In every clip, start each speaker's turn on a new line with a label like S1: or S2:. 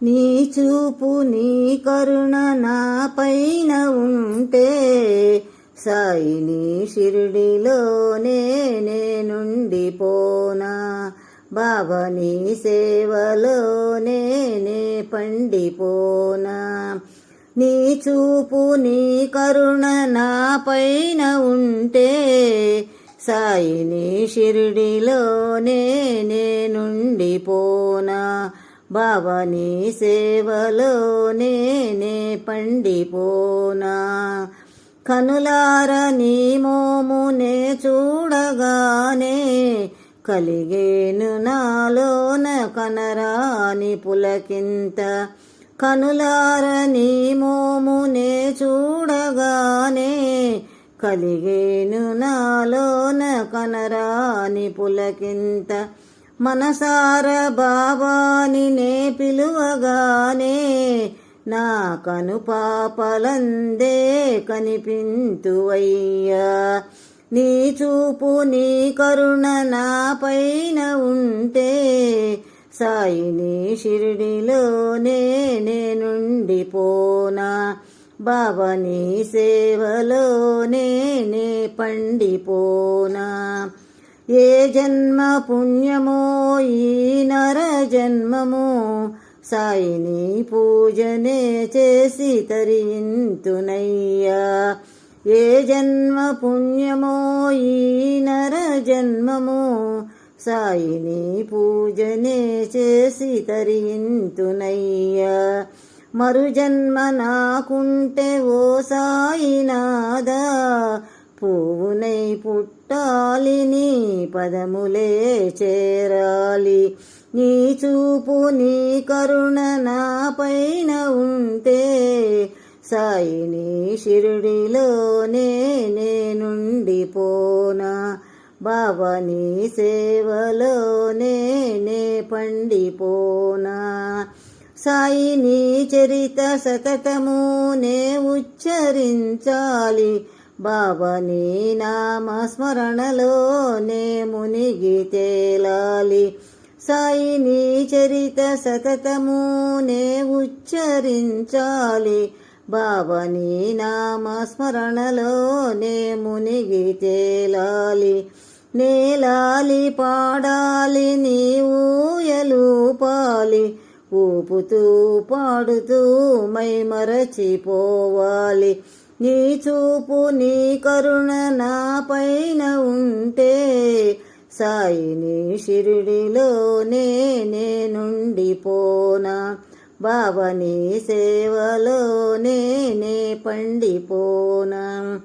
S1: నీ చూపు నీ కరుణ నా పైన ఉంటే సాయి నీ షిరిడిలోనే నేనుండిపోనా బాబా నీ సేవలోనే నే పండిపోనా నీ చూపు నీ కరుణ నా పైన ఉంటే సాయి నీ షిరిడిలోనే నేనుండిపోనా బాబా నీ సేవలోనే పండిపోనా. కనులార నీ మోమునే చూడగానే కలిగేను నాలోన కనరాని పులకింత. కనులార నీ మోమునే చూడగానే కలిగేను నాలోన కనరాని పులకింత. మనసార బాబాని నే పిలువగానే నా కను పాపలందే కనిపింతువయ్యా. నీ చూపు నీ కరుణ నా పైన ఉంటే సాయి నీ షిరిడిలోనే నేనుండిపోనా బాబా నీ సేవలోనే నే పండిపోనా. ఏ జన్మ పుణ్యమో ఈ నర జన్మమో సాయిని పూజనే చేసి తరింతునయ్యా. ఏ జన్మ పుణ్యమో ఈ నర జన్మమో సాయిని పూజనే చేసి తరింతునయ్యా. మరు జన్మ నాకుంటే ఓ సాయినాదా పువ్వునై పుట్టాలి నీ పదములే చేరాలి. నీ చూపు నీ కరుణ నా పైన ఉంటే సాయి నీ షిరిడిలోనే నేనుండిపోనా బాబా నీ సేవలోనే నే పండిపోనా సాయి నీ చరిత సతతము నే ఉచ్చరించాలి. బాబా నీ నామస్మరణలోనే మునిగి తేలాలి. సాయి నీ చరిత సతతము నే ఉచ్చరించాలి. బాబా నీ నామస్మరణలోనే మునిగి తేలాలి. నేలాలి పాడాలి నీ ఊయలుపాలి ఊపుతూ పాడుతూ మై మరచిపోవాలి నీ చూపు నీ కరుణ నా పైన ఉంటే సాయి నీ షిరిడిలోనే నేనుండిపోనా బాబా నీ సేవలోనే నే పండిపోనా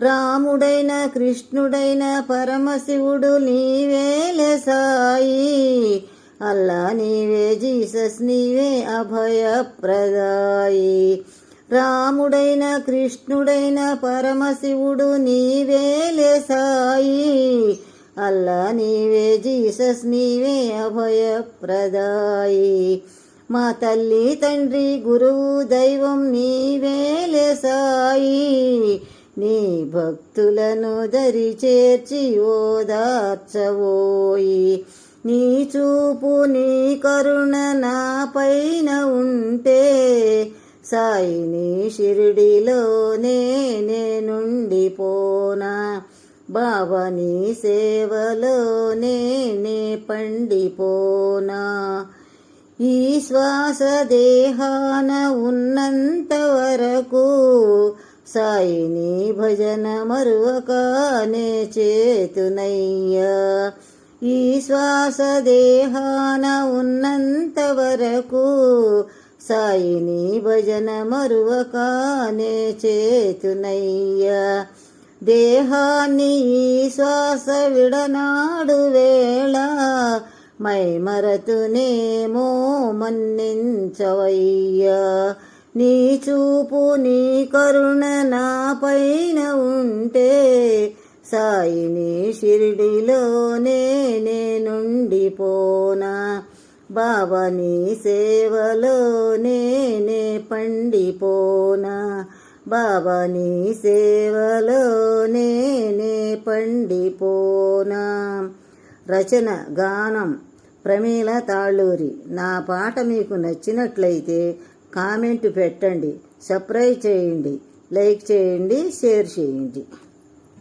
S1: రాముడైన కృష్ణుడైన పరమశివుడు నీవేలే సాయి. అల్లా నీవే జీసస్ నీవే అభయప్రదాయి. రాముడైన కృష్ణుడైన పరమశివుడు నీవేలే సాయి. అల్లా నీవే జీసస్ నీవే అభయప్రదాయి. మా తల్లి తండ్రి గురువు దైవం నీవేలే సాయి. నీ భక్తులను దరి చేర్చి ఓదార్చవోయి. నీ చూపు నీ కరుణ నా పైన ఉంటే సాయిని షిరిడిలోనే నేనుండిపోనా బాబాని సేవలోనే నే పండిపోనా ఈ శ్వాస దేహాన ఉన్నంత వరకు సాయిని భజన మరువకానే చేతునయ్యా. ఈ శ్వాస దేహాన ఉన్నంత వరకు సాయిని భజన మరువకానే చేతునయ్యా. దేహాన్ని శ్వాస విడనాడు వేళ మై మరతునేమో మన్నించవయ్యా. నీ చూపు నీ కరుణ నా పైన ఉంటే సాయిని షిరిడిలోనే నేనుండిపోనా. బాబా నీ నేనే పండిపోనా? బాబా నీ నేనే పండిపోనా? రచన గానం ప్రమీల తాళ్ళూరి. నా పాట మీకు నచ్చినట్లయితే కామెంట్ పెట్టండి సబ్స్క్రైబ్ చేయండి లైక్ చేయండి షేర్ చేయండి.